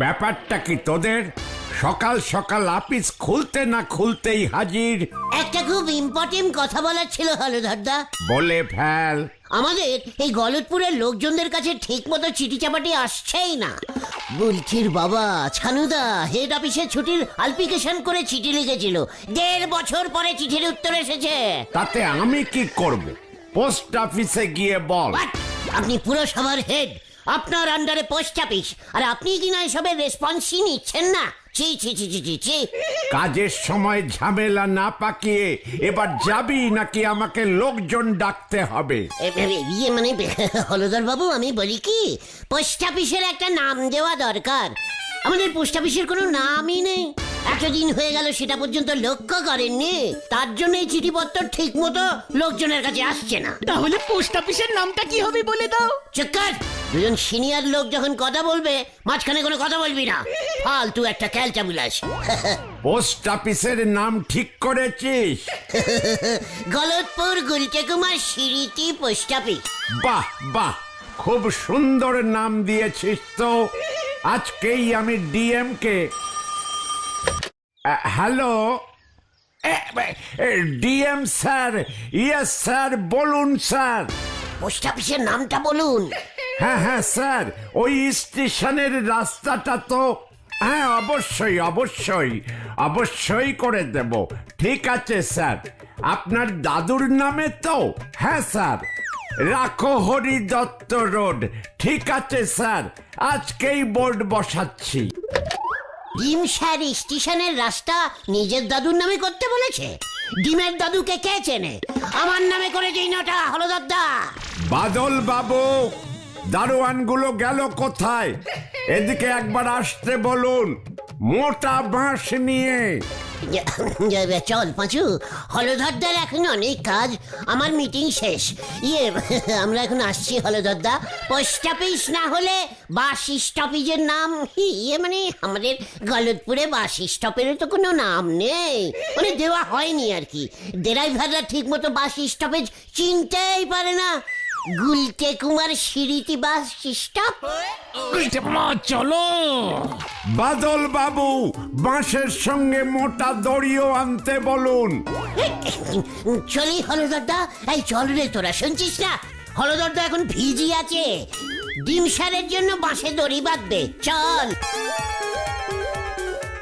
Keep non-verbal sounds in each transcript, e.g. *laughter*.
ব্যাপারটা কি তোদের? সকাল সকাল আপিস খুলতে না খুলতেই হাজির? একটা খুব ইম্পর্টেন্ট কথা বলার ছিল হলধরদা। বলে ফেল। আমাদের এই গলতপুরের লোকজনদের কাছে ঠিক মতো চিঠি চাপাটি আসছেই না। বুলকির বাবা ছানুদা হেড অফিসে ছুটির আলপিকেশন করে চিঠি লিখেছিল। দেড় বছর পরে চিঠির উত্তর এসেছে। তাতে আমি কি করব? পোস্ট অফিসে গিয়ে বল? আপনি পুরসভার হেড আপনার আন্ডারে পোস্ট অফিস আর আপনি কি না এসবের রেসপন্সই নিচ্ছেন না? ছি ছি ছি ছি ছি ছি। কাজের সময় ঝামেলা না পাকিয়ে এবার যাবি নাকি আমাকে লোকজন ডাকতে হবে? এ- এ- ইয়ে মানে হলদর বাবু আমি বলি কি পোস্ট অফিসের একটা নাম দেওয়া দরকার। আমাদের পোস্ট অফিসের কোনো নামই নেই। এতদিন হয়ে গেল সেটা পর্যন্ত লক্ষ্য করেননি। তার জন্য এই চিঠিপত্র ঠিক মতো লোকজনের কাছে আসছে না। তাহলে পোস্ট অফিসের নামটা কি হবে বলে দাও? চক্কর দুজন সিনিয়র লোক যখন কথা বলবে মাঝখানে কোনো কথা বলবি না। ফালতু একটা ক্যালচা বিলাস পোস্ট অফিসের নাম ঠিক করেছিস। Galatpur Gulte Kumar সিরিতি post office. বাহ বাহ! খুব সুন্দর নাম দিয়েছিস তো। আজকেই আমি ডিএম কে hello? DM sir yes sir বলুন স্যার। পোস্ট অফিসের নামটা বলুন। হ্যাঁ হ্যাঁ স্যার ওই স্টেশনের রাস্তাটা তো হ্যাঁ অবশ্যই অবশ্যই অবশ্যই করে দেব। ঠিক আছে স্যার। আপনার দাদুর নামে তো? হ্যাঁ স্যার। রাখো হরি দত্ত রোড। ঠিক আছে স্যার। আজকেই বোর্ড বসাচ্ছি। ডিম স্যার স্টেশনের রাস্তা নিজের দাদুর নামে করতে বলেছে। ডিমের দাদুকে কে চেনে? আমার নামে করে যেই নটা হলো দাদা বাদল বাবু, দারোয়ানগুলো গেল কোথায়? এদিকে একবার আসতে বলুন। মোটা বাঁশ নিয়ে। চল পাঁচু, হলধরদার এখন অনেক কাজ, আমার মিটিং শেষ। ইয়ে আমরা এখন আসছি হলধরদা। পোস্ট অফিস না হলে বাস স্টপেজের নাম ইয়ে মানে আমাদের গলতপুরে বাস স্টপেরও তো কোনো নাম নেই। মানে দেওয়া হয়নি আর কি। ড্রাইভাররা ঠিক মতো বাস স্টপেজ চিনতেই পারে না। Gulte Kumar সিঁড়িটি bus stop. চলো। বাদল বাবু বাঁশের সঙ্গে মোটা দড়িও আনতে বলুন। চলি হলদরদা। এই চল রে তোরা শুনছিস না? হলদরদা এখন ভিজি আছে। ডিম সারের জন্য বাঁশে দড়ি বাঁধবে। চল।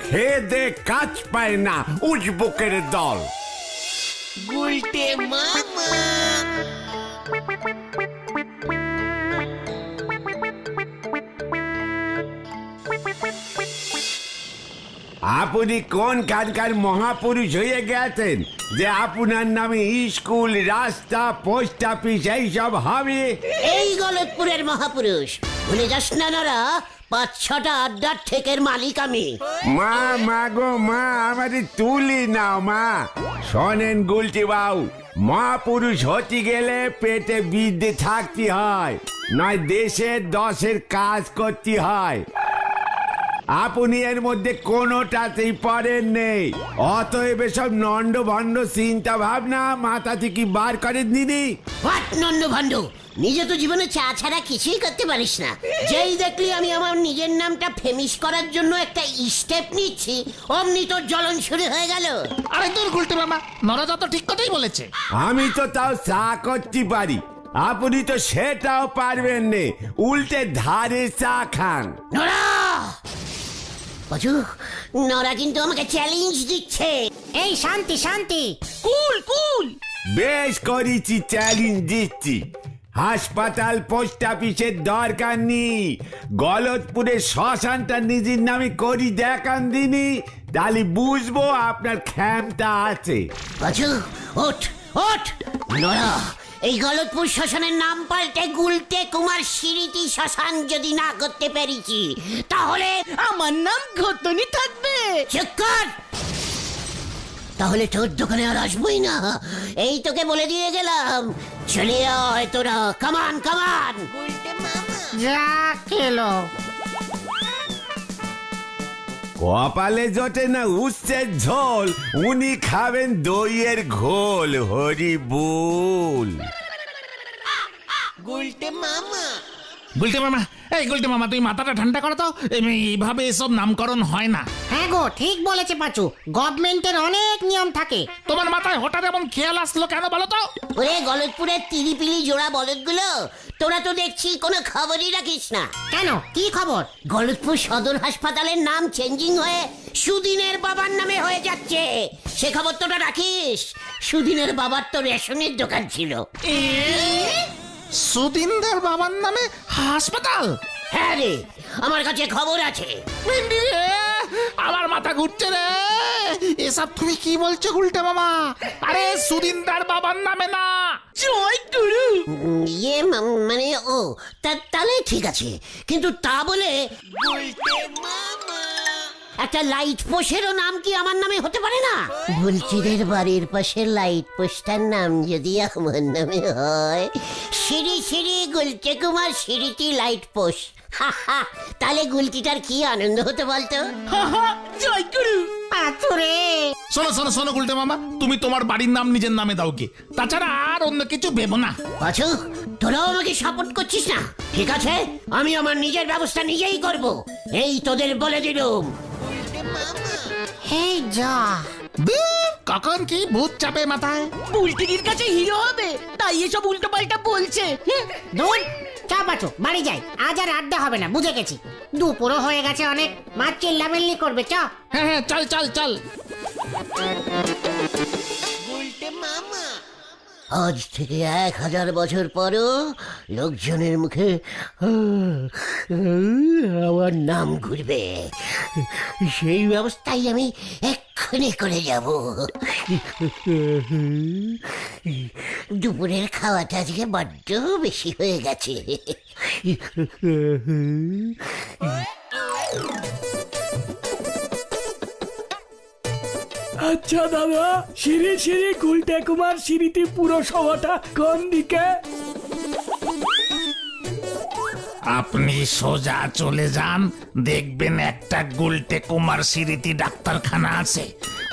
খেয়ে দে কাজ পায় না উজবুকের দল। আপনি কোন কানকার মহাপুরুষ হয়ে গেছেন যে আপনার নামে স্কুল রাস্তা পোস্ট অফিস এইসব হবে? এই গলতপুরের মহাপুরুষ। ভুলে যাস না নরা পাঁচ ছটা আড্ডার ঠেকের মালিক আমি। মা মা গো মা আমাদের তুলি নাও মা। শোনেন গুলটি বাউ মহাপুরুষ হতে গেলে পেটে বিদ্যে থাকতে হয় নয় দেশের দশের কাজ করতে হয়। আপনি এর মধ্যে কোনোটাতেই পড়েন নেই। অতএব সব নন্ড ভণ্ড চিন্তা ভাবনা মাথা থেকে বার করেন দিদি হোয়াট নন্দ ভণ্ড নিজে তো জীবনে চা ছাড়া কিছুই করতে পারিস না। যেই দেখলি আমি আমার নিজের নামটা ফেমিস করার জন্য একটা স্টেপ নিচ্ছি অমনি তোর জ্বলন শুরু হয়ে গেল। আরে তোর গুলটে মামা নরাদা তো ঠিক কথাই বলেছে। আমি তো তাও চা করতে পারি। আপনি তো সেটাও পারবেন নে। উল্টে ধারে চা খান। নরা পাচু নরা কিন্তু আমাকে চ্যালেঞ্জ দিচ্ছে। এই শান্তি শান্তি। কুল কুল। বেশ করেছি চ্যালেঞ্জ দিচ্ছি। হাসপাতাল পোস্ট অফিসের দরকার নেই। গলতপুরে শ্মশানটা নিজের নামে করি দেখান দিনি তাহলে বুঝব আপনার ক্ষমতা আছে। পাচু ওঠ ওঠ। নরা এই গলতপুর শ্মশানের নাম পাল্টে গুলটে কুমার সিরিতি শ্মশান যদি না করতে পেরেছি তাহলে আমার নাম ঘটনি থাকবে। তাহলে তোর দোকানে আর আসবোই না। এই তোকে বলে দিয়ে গেলাম চলে আয় তোরা। কামান কামান যা খেলো। কপালে জটে না উচ্ছের ঝোল উনি খাবেন দইয়ের ঘোল হরি বুল। গুলটে মামা। এই গুলটে মামা তুই মাথাটা ঠান্ডা করো তো এইভাবে এসব নামকরণ হয় না। হ্যাঁ গো ঠিক বলেছে পাচু। গভর্নমেন্টের অনেক নিয়ম থাকে। তোমার মাথায় হঠাৎ এমন খেয়াল আসলো কেন বলো তো? ওরে গলতপুরের তিরিপিলি জোড়া বলদগুলো তোরা তো দেখছি কোনো খবরই রাখিস না। কেন? কি খবর? গলতপুর সদর হাসপাতালের নাম চেঞ্জিং হয়ে সুদিনের বাবার নামে হয়ে যাচ্ছে। সে খবর তোরা রাখিস। সুদিনের বাবার তো রেশনের দোকান ছিল। সুদিনদার বাবার নামে হাসপাতাল? হ্যাঁ রে আমার কাছে খবর আছে। পিন্ডি রে, আমার মাথা ঘুরছে রে। এসব তুমি কি বলছো গুলটে মামা? আরে সুদিনদার বাবার নামে না। উম, ইয়ে মানে ও তাহলে ঠিক আছে। কিন্তু তা বলে একটা লাইট পোস্টেরও নাম কি আমার নামে হতে পারে না? বুলচিদের বাড়ির পাশে লাইট পোস্টার নাম যদি আমার নামে হয় সিঁড়ি সিঁড়ি গুলচে কুমার সিঁড়িটি লাইট পোস্ট হা, হা, তাহলে গুলটিটার কি আনন্দ হতে বলতো? পাচুরে শোনো শোনো শোনো গুলটে মামা তুমি তোমার বাড়ির নাম নিজের নামে দাও কি তাছাড়া আর অন্য কিছু ভেবো না। পাচু তোরাও আমাকে সাপোর্ট করছিস না। ঠিক আছে? আমি আমার নিজের ব্যবস্থা নিজেই করব। এই তোদের বলে দিলুম। এই যা ধুর, কখন কি ভূত চাপে মাথায়? বুলটির কাছে হিরো হবে তাই এসব উল্টো পাল্টা বলছে। হুম। দূর চা পাচু বাড়ি যাই। আজ আর আড্ডা হবে না বুঝে গেছি। দুপুরও হয়ে গেছে অনেক মা চিল্লামিল্লি করবে চ। হ্যাঁ হ্যাঁ চল চল চল। আজ থেকে এক হাজার বছর পরও লোকজনের মুখে আমার নাম ঘুরবে। সেই ব্যবস্থাই আমি এক্ষুনি করে যাব। দুপুরের খাওয়াটা আজকে বড্ড বেশি হয়ে গেছে। আচ্ছা দাদা, সিঁড়ি সিঁড়ি গুলটে কুমার সিঁড়িটি পুরসভাটা কোন দিকে? আপনি সোজা চলে যান, দেখবেন একটা গুলটে কুমার সিরিতি ডাক্তারখানা আছে।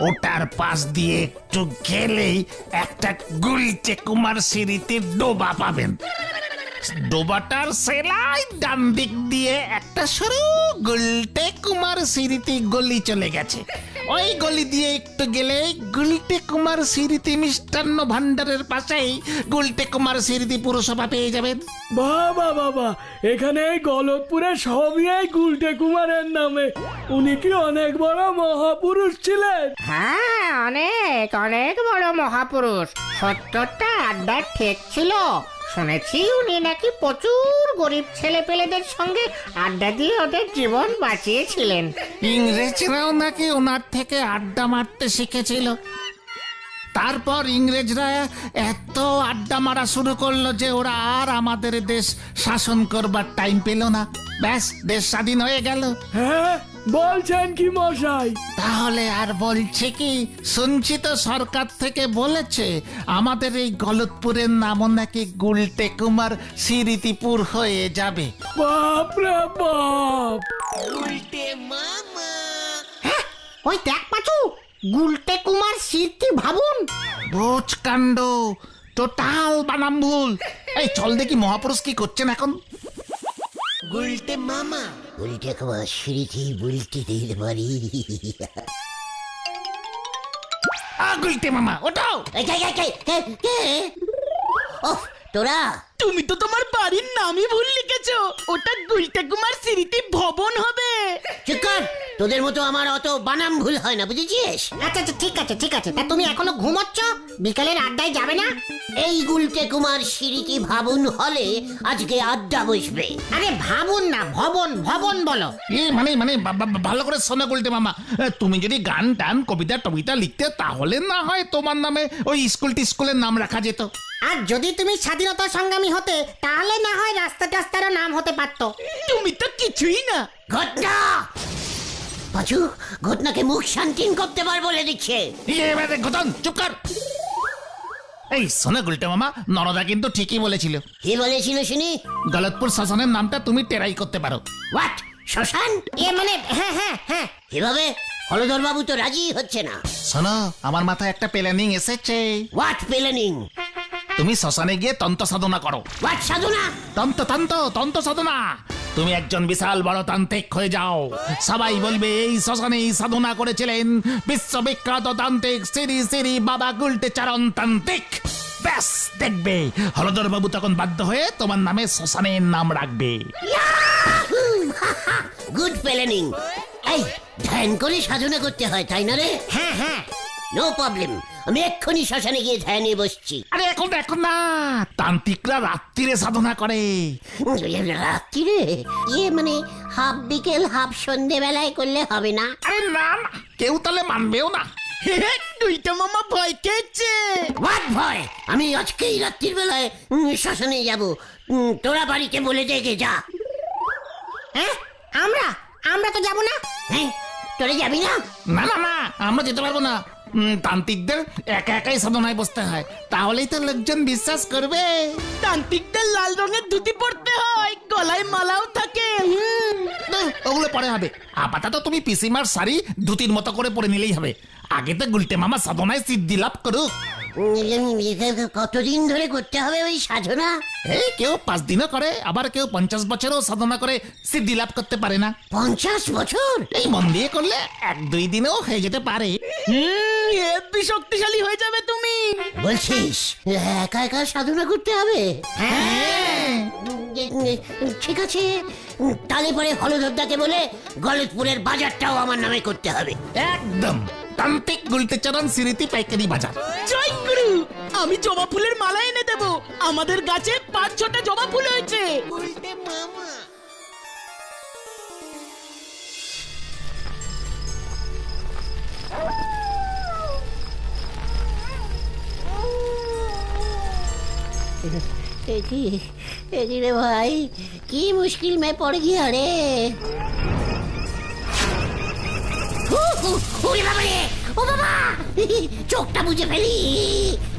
ওটার পাশ দিয়ে একটু গেলেই একটা গুলটে কুমার সিরিতির ডোবা পাবেন। ডোবাটার সেলাই ডান দিক দিয়ে একটা সরু গুলটে কুমার সিরিতি গলি চলে গেছে। ওই গলি দিয়ে একটু গেলে গুলটে কুমার সিরিতি মিষ্টান্ন ভান্ডারের পাশেই গুলটে কুমার সিরিতি পুরসভা পেয়ে যাবেন। বাবা বাবা এখানে এই গলতপুরে সবই এই গুলটে কুমারের নামে। উনি কি অনেক বড় মহাপুরুষ ছিলেন? হ্যাঁ অনেক অনেক বড় মহাপুরুষ। সত্তরটা আড্ডা ঠেক ছিল। শুনেছি উনি নাকি প্রচুর গরিব ছেলে পেলেদের সঙ্গে আড্ডা দিয়ে ওদের জীবন বাঁচিয়েছিলেন। ইংরেজরাও নাকি ওনার থেকে আড্ডা মারতে শিখেছিল। তারপর ইংরেজরা এত আড্ডা মারা শুরু করল যে ওরা আর আমাদের দেশ শাসন করবার টাইম পেল না। ব্যাস দেশ স্বাধীন হয়ে গেল। হ্যাঁ বলছেন কি মশাই? তাহলে আর বলছে কি শুনছি তো সরকার থেকে বলেছে আমাদের এই গলতপুরের নামও নাকি গুলটে কুমার সিরিতিপুর হয়ে যাবে। বাপ রে বাপ! ওই দেখ পাচু গুলটে কুমার স্মৃতি ভাবুন। ভোজ কাণ্ড টোটাল বানাম ভুল এই চল দেখি মহাপুরুষ কি করছেন এখন। উল্টে কুমার সিঁড়িটি বুলটিদের বাড়ি গুলটে মামা ওটাও এই, কে, কে, কে, কে, কে? ওহ, তোরা। তুমি তো তোমার বাড়ির নামই ভুল লিখেছো। ওটা গুলটে কুমার স্মৃতি ভবন হবে। চুপ কর। তোদের মতো আমার অত বানাম ভুল হয় না বুঝেছিস? আচ্ছা আচ্ছা ঠিক আছে ঠিক আছে। তা তুমি এখনও ঘুমোচ্ছ? বিকালের আড্ডায় যাবে না? এই গুলটে কুমার সিঁড়িটি ভাবুন হলে আজকে আড্ডা বসবে। আরে ভাবুন না ভবন ভবন বলো। এ মানে মানে বা- বা- ভালো করে শোনা গুলতে মামা। এ, তুমি যদি গান টান কবিতা টবিতা লিখতে তাহলে না হয় তোমার নামে ওই স্কুল টিস্কুলের নাম রাখা যেত। আর যদি তুমি স্বাধীনতা সংগ্রামী হতে তাহলে না হয় রাস্তা টাস্তারও নাম হতে পারতো। তুমি তো কিছুই না। ঘটনা! পাচু ঘটনাকে মুখ শান্তিন করতে পার বলে দিচ্ছে। ইয়ে, এবারে ঘটন চুপ কর। এই শোনা গুলটে মামা নরদা কিন্তু ঠিকই বলেছিল। কি বলেছিল শুনি? গলতপুর শাসনের নামটা তুমি টেরাই করতে পারো। হোয়াট শ্মশান? এ মানে হ্যাঁ হ্যাঁ হ্যাঁ। কীভাবে হলধর বাবু তো রাজি হচ্ছে না। শোনো আমার মাথায় একটা প্ল্যানিং এসেছে। হোয়াট প্ল্যানিং তুমি শ্মশানে গিয়ে তন্ত্র সাধনা করো। হোয়াট সাধনা? তন্ত তন্ত তন্ত সাধনা। তুমি একজন বিশাল বড় তান্ত্রিক হয়ে যাও। সবাই বলবে এই শ্মশানে সাধনা করেছিলেন বিশ্ববিখ্যাত তান্ত্রিক শ্রী শ্রী বাবা গুলটে চারণ তান্ত্রিক। ব্যাস দেখবে। হলদর বাবু তখন বাধ্য হয়ে তোমার নামে শ্মশানের নাম রাখবে। গুড প্ল্যানিং *laughs* এই ধ্যান করে সাধনা করতে হয় তাই না রে? হ্যাঁ হ্যাঁ। নো প্রবলেম আমি এক্ষুনি শ্মশানে গিয়ে ধ্যানে বসছি। আরে এখন এখন না তান্ত্রিকরা রাত্রিরে সাধনা করে। রাত্রিরে? ইয়ে মানে হাফ বিকেল হাফ সন্ধে বেলায় করলে হবে না? আরে না না কেউ তাহলে মানবেও না। গুলটে মামা ভয় খেয়েছে। হোয়াট ভয়! আমি আজকেই রাত্রির বেলায় উম, শ্মশানে যাব। তোরা বাড়িতে বলে দেখে যা হ্যাঁ? আমরা? আমরা তো যাব না? হ্যাঁ? তোরা যাবি না? না না না আমরা যেতে পারব না। তান্ত্রিকদের একা একাই সাধনায় বসতে হয়। তাহলেই তো লোকজন বিশ্বাস করবে। তান্ত্রিকদের লাল রঙের ধুতি পরতে হয় গলায় মালাও থাকে। ওগুলো পরে হবে। আপাতত তুমি পিসিমার শাড়ি ধুতির মতো করে পরে নিলেই হবে। আগে তো গুলটে মামা সাধনায় সিদ্ধি লাভ করুক। কতদিন ধরে করতে হবে ওই সাধনা? এই কেউ পাঁচ দিনও করে আবার কেউ পঞ্চাশ বছরও সাধনা করে সিদ্ধি লাভ করতে পারে না। পঞ্চাশ বছর? এই মন দিয়ে করলে এক দুই দিনেও হয়ে যেতে পারে। হুম হেব্বি শক্তিশালী হয়ে যাবে তুমি। বলছিস একা একা সাধনা করতে হবে? ঠিক আছে তাহলে পরে হলদরদাকে বলে গলতপুরের বাজারটাও আমার নামে করতে হবে। একদম। তান্ত্রিক গুলটে চরণ স্মৃতি পাইকারি বাজার। জয় গুরু আমি জবা ফুলের মালা এনে দেব। আমাদের গাছে পাঁচ ছটা জবা ফুল হয়েছে। কি রে ভাই, কি মুশকিল মে পড় গিয়া রে। চোখটা বুঝে ফেলি।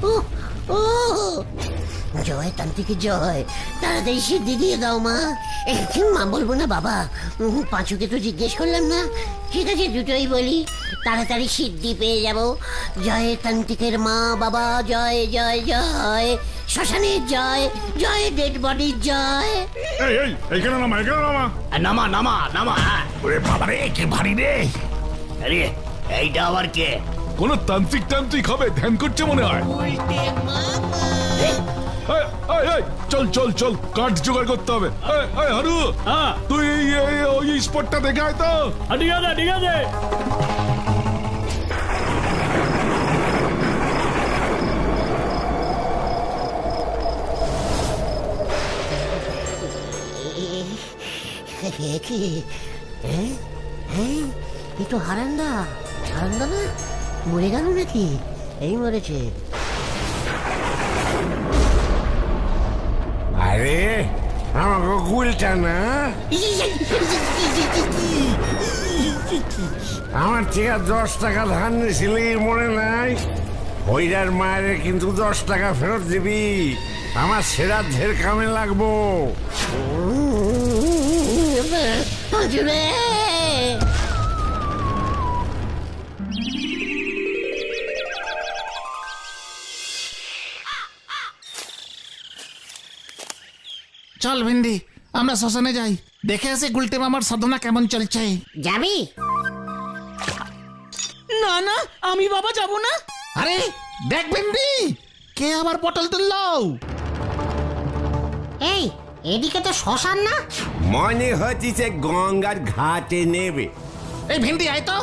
ও জয় তান্ত্রিক, জয়। তাড়াতাড়ি সিদ্ধি দিয়ে দাও মা। মা বলব না বাবা পাঁচুকে তো জিজ্ঞেস করলাম না। ঠিক আছে, দুটোই বলি। তাড়াতাড়ি সিদ্ধি পেয়ে যাব। জয় তান্ত্রিকের মা বাবা, জয় জয় জয়। শ্মশানের জয় জয় ডেড বডির জয়। এই এই এইখানে নামা এখানে নামা। নামা নামা নামা ওরে বাবারে কে ভারী রে। আরে এইটা আবার কে? কোন তান্ত্রিক তান্ত্রিক হবে ধ্যান করছে মনে হয়। এই, এই, এই, চল চল চল কাঠ জোগাড় করতে হবে। হারু হ্যাঁ। তুই এই স্পটটা দেখে আয় তো। হ্যাঁ, ঠিক আছে ঠিক আছে। এ কি হ্যাঁ? হ্যাঁ? এ তো হারান্দা। হারান্দা না? মরে গেল নাকি? এই মরেছে। আরে আমাকে গুলটা না? আমার থেকে দশ টাকা ধান নিয়েছিলি মনে নাই। ওইটার মায়ের কিন্তু দশ টাকা ফেরত দিবি। আমার সেরাধ্যের কামে লাগবো। পাঁচুরে চল ভিন্ডি আমরা শ্মশানে যাই। দেখে আসি গুলটে মামার সাধনা কেমন চলছে। যাবি? না না আমি বাবা যাব না। আরে দেখ ভিন্ডি কে আবার পটল তুললো? এই এদিকে তো শ্মশান না। মনে হচ্ছে গঙ্গার ঘাটে নেবে। এই ভিন্ডি আয় তো।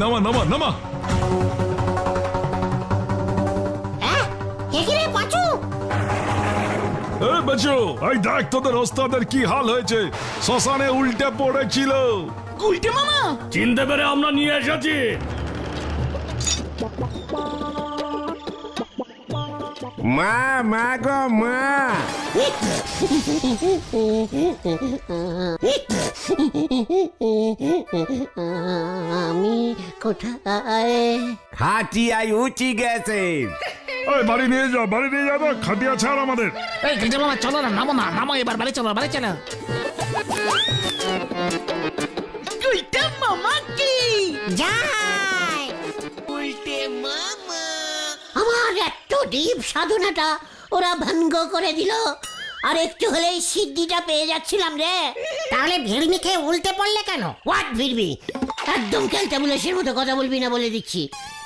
নামা, নামা, নামা, এই দেখ তোদের ওস্তাদের কি হাল হয়েছে। শ্মশানে উল্টে পড়েছিল। মামা? চিনতে পেরে আমরা নিয়ে এসেছি। মা মা গো মা। আমি কোথায়? খাটিয়ায় গেছে। ওই বাড়ি নিয়ে যা বাড়ি নিয়ে যাব খাটিয়া ছাড় আমাদের। এই মামা চলো না নামো না নামো এবার বাড়ি চলো বাড়ি চলো। মামা কি? যাই। আমার এত ডিপ সাধনাটা ওরা ভঙ্গ করে দিল। আর একটু হলেই সিদ্ধিটা পেয়ে যাচ্ছিলাম রে। তাহলে ভিড়মি খেয়ে উল্টে পড়লে কেন? হোয়াট ভিড়বি একদম ক্যালটাবুলাসের মতো কথা বলবি না বলে দিচ্ছি।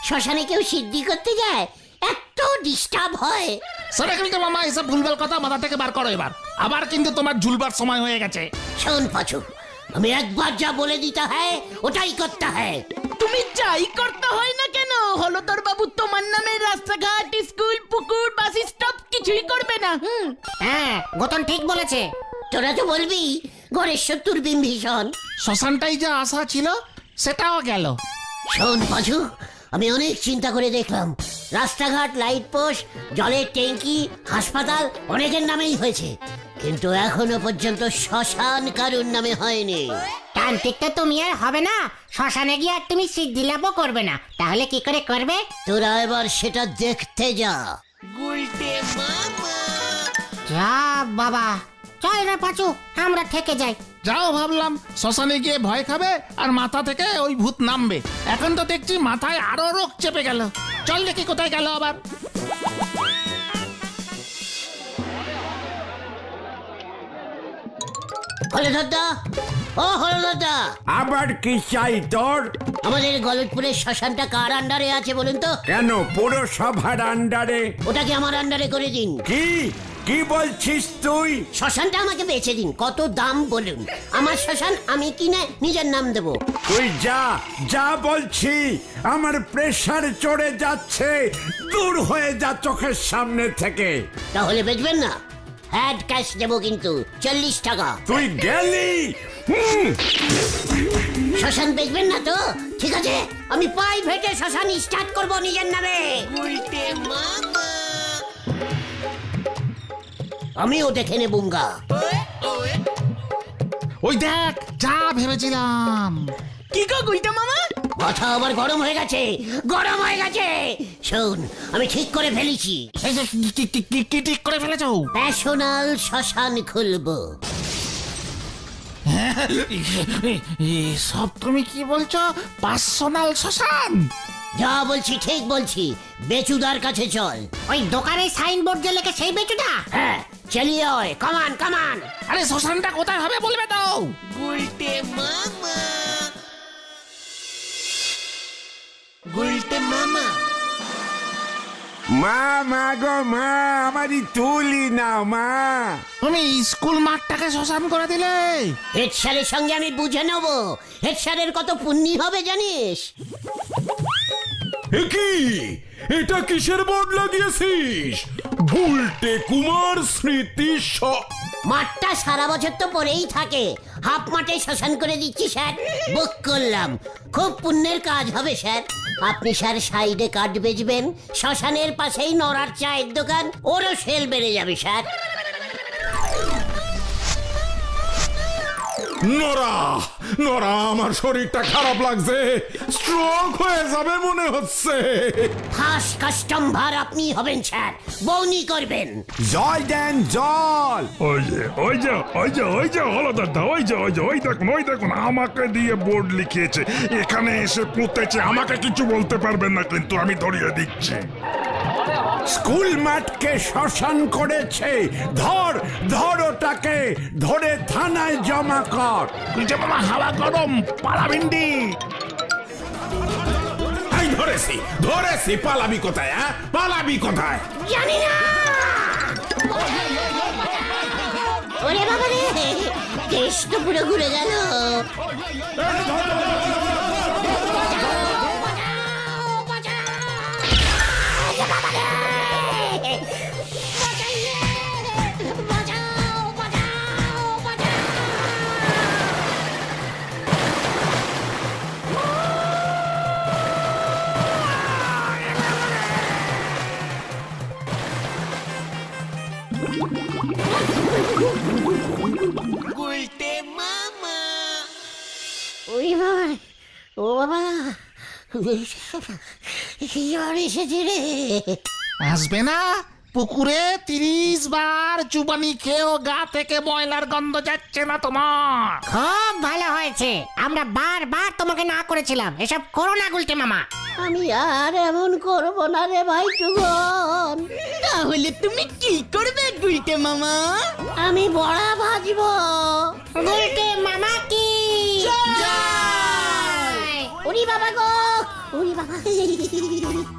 শ্মশানে কেউ সিদ্ধি করতে যায় এত ডিস্টার্ব হয়। সেটা কিন্তু মামা এসব ভুলভাল কথা মাথা থেকে বার করো এবার। আবার কিন্তু তোমার ঝুলবার সময় হয়ে গেছে। শোন পাচু আমি একবার যা বলে দিতে হয় ওটাই করতে হয়। তুমি যাই করতে হয় না কেন? হলদর বাবু তোমার নামে রাস্তাঘাট স্কুল পুকুর বাস স্টপ কিছুই করবে না হুম? হ্যাঁ গতন ঠিক বলেছে। তোরা তো বলবি গণেশ্বর তোর বিম্ভীষণ শ্মশানটাই যা আশা ছিল সেটাও গেল। শোন পাচু আমি অনেক চিন্তা করে দেখলাম। রাস্তাঘাট লাইট পোস্ট জলের ট্যাঙ্কি হাসপাতাল অনেকের নামেই হয়েছে। কিন্তু এখনও পর্যন্ত শ্মশান কারুর নামে হয়নি। তান্ত্রিকটা তুমি আর হবে না। শ্মশানে গিয়ে আর তুমি সিদ্ধি লাভও করবে না। তাহলে কি করে করবে? তোরা এবার সেটা দেখতে যা। যা বাবা। চল রে পাচু আমরা থেকে যাই। যাও ভাবলাম শ্মশানে গিয়ে ভয় খাবে আর মাথা থেকে ওই ভূত নামবে। এখন তো দেখছি মাথায় আরও রোগ চেপে গেল। চল দেখি কোথায় গেল আবার। হলধরদা ও হলধরদা আবার কি চাই তোর? আমাদের গলতপুরের শ্মশানটা কার আন্ডারে আছে বলুন তো? কেন? পুরসভার আন্ডারে। ওটাকে আমার আন্ডারে করে দিন। কি? কি বলছিস তুই? শ্মশানটা আমাকে বেচে দিন কত দাম বলুন। আমার শ্মশান আমি কিনে নিজের নাম দেবো। তুই যা যা বলছি আমার প্রেসার চড়ে যাচ্ছে দূর হয়ে যা চোখের সামনে থেকে। তাহলে বেচবেন না। হ্যাড ক্যাশ দেবো কিন্তু চল্লিশ টাকা। তুই গেলি? শ্মশান বেচবেন না তো? ঠিক আছে আমি প্রাইভেটে শ্মশান স্টার্ট করব নিজের নামে। আমিও দেখে নেবুঙ্গা ওই দেখ যা ভেবেছিলাম। কি গো গুইটা মামা? মাথা আবার গরম হয়ে গেছে। গরম হয়ে গেছে। শোন আমি ঠিক করে ফেলেছি। এই যে কি- কি- কি- কি- কি ঠিক করে ফেলেছো? ন্যাশনাল শ্মশান খুলবো। সব তুমি কি বলছো? পার্সোনাল শ্মশান যা বলছি ঠিক বলছি। বেচুদার কাছে চল। ওই দোকানে সাইনবোর্ড যে লেখে সেই বেচুটা হ্যাঁ চালিয়ে হয় কামান কামান আরে শ্মশানটা কোথায় হবে বলবে তো? মা মা গো মা আমারই তুলি নাও মা। তুমি স্কুল মাঠটাকে শ্মশান করে দিলে। হেড স্যারের সঙ্গে আমি বুঝে নেব। হেড স্যারের কত পুণ্যি হবে জানিস? কি? এটা কিসের বোর্ড লাগিয়েছিস বুলটে কুমার স্মৃতি স- মাঠটা সারা বছর তো পরেই থাকে। হাফ মাঠে শ্মশান করে দিচ্ছি, স্যার। বুক করলাম। খুব পুণ্যের কাজ হবে, স্যার। আপনি, স্যার, সাইডে কাঠ বেচবেন। শ্মশানের পাশেই নড়ার চায়ের দোকান, ওরও সেল বেড়ে যাবে, স্যার। নরা নরা আমার শরীরটা খারাপ লাগছে। স্ট্রোক হয়ে যাবে মনে হচ্ছে। ফার্স্ট কাস্টমার আপনি হবেন স্যার। বৌনি করবেন। জল দেন জল। ওই যে ওই যে ওই যে ওই যে হলদারদা ওই যে ওই যে ওই দেখুন ওই দেখুন আমাকে দিয়ে বোর্ড লিখিয়েছে। এখানে এসে পুঁতেছে আমাকে কিছু বলতে পারবেন না কিন্তু আমি ধরিয়ে দিচ্ছি। স্কুল মাঠকে শ্মশান করেছে। ধর ধর ওটাকে ধরে থানায় জমা কর। মামা হাওয়া গরম পালাভিন্ডি এই ধরেছি ধরেছি পালাবি কোথায় হ্যাঁ? পালাবি কোথায়? জানি না। ওরে বাবা রে দেশ তো পুরো ঘুরে গেল। বাবা কি জ্বর এসেছে রে। আসবে না? পুকুরে তিরিশ বার চুবানি খেয়েও গা থেকে ময়লার গন্ধ যাচ্ছে না তোমার। খুব ভালো হয়েছে। আমরা বারবার তোমাকে না করেছিলাম। এসব করো না গুলটে মামা। আমি আর এমন করব না রে ভাই টুগন তাহলে তুমি কি করবে গুলটে মামা? আমি বড়া ভাজবো। বলতে মামা কি? উড়ি বাবা গো উড়ি বাবা